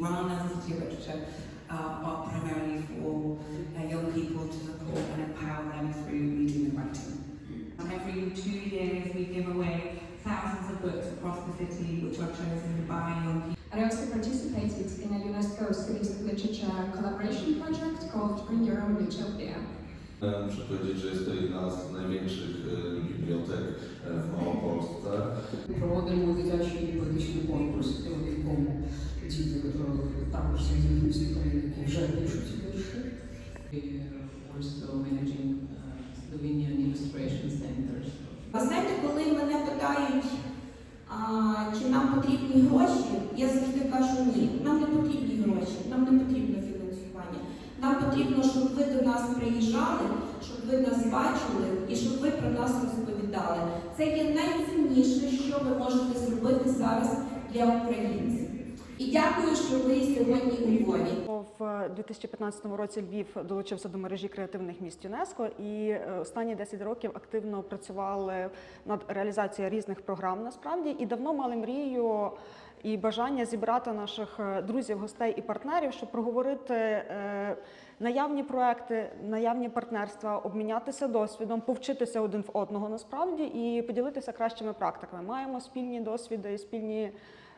Runners' as a literature uh, are primarily for uh, young people to support and empower them through reading and writing. Hmm. And every two years we give away thousands of books across the city which are chosen by young people. I also participated in a UNESCO Student Literature collaboration project called Bring Your Own Utopia. Muszę powiedzieć, że jest to jedna z największych bibliotek w Małopolsce. Prowadzę młodzieży i podnieśli konkurs w Wielkomu. Діти е, також з різних міст які вже пишуть вірші. Знаєте, коли мене питають, чи нам потрібні гроші, я завжди кажу ні. Нам не потрібні гроші, нам не потрібно фінансування. Нам потрібно, щоб ви до нас приїжджали, щоб ви нас бачили і щоб ви про нас розповідали. Це є найцінніше, що ви можете зробити зараз для українців. І дякую, що ви сьогодні у Львові. В 2015 році Львів долучився до мережі креативних міст ЮНЕСКО і е, останні 10 років активно працювали над реалізацією різних програм насправді і давно мали мрію і бажання зібрати наших е, друзів, гостей і партнерів, щоб проговорити е, наявні проекти, наявні партнерства, обмінятися досвідом, повчитися один в одного насправді і поділитися кращими практиками. Маємо спільні досвіди спільні е,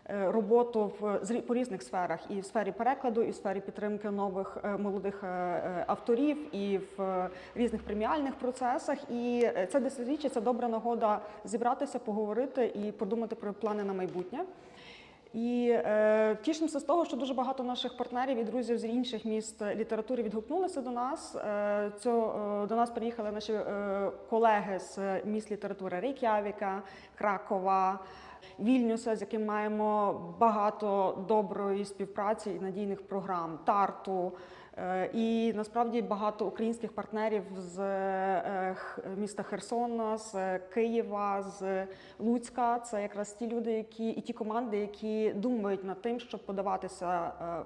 роботу в по різних сферах, і в сфері перекладу, і в сфері підтримки нових е, молодих е, е, авторів, і в е, різних преміальних процесах. І е, це десятиріччя це добра нагода зібратися, поговорити і подумати про плани на майбутнє. І е, тішимося з того, що дуже багато наших партнерів і друзів з інших міст літератури відгукнулися до нас. Е, цьо, е, до нас приїхали наші е, колеги з міст літератури Рейк'явіка, Кракова, Вільнюса, з яким маємо багато доброї співпраці і надійних програм, Тарту. Е, І насправді багато українських партнерів з е, міста Херсона, з Києва, з Луцька. Це якраз ті люди, які і ті команди, які думають над тим, щоб подаватися е,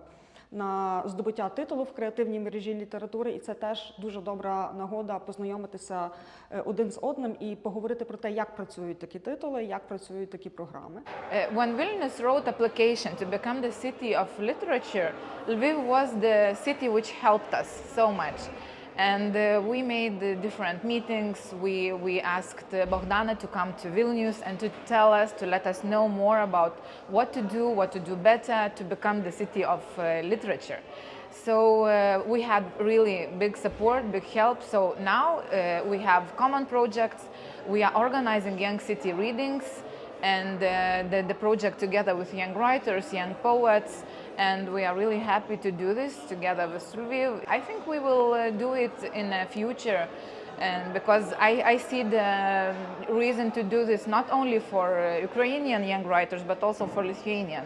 на здобуття титулу в креативній мережі літератури, і це теж дуже добра нагода познайомитися е, один з одним і поговорити про те, як працюють такі титули, як працюють такі програми. When Vilnius wrote application to become the city of literature, Lviv was the city which helped us so much. And uh, we made uh, different meetings. We, we asked uh, Bogdana to come to Vilnius and to tell us, to let us know more about what to do, what to do better to become the city of uh, literature. So uh, we had really big support, big help. So now uh, we have common projects. We are organizing young city readings and the, the project together with young writers, young poets, and we are really happy to do this together with Lviv. I think we will uh, do it in the future. And because I, I see the reason to do this not only for uh, Ukrainian young writers but also for Lithuanian.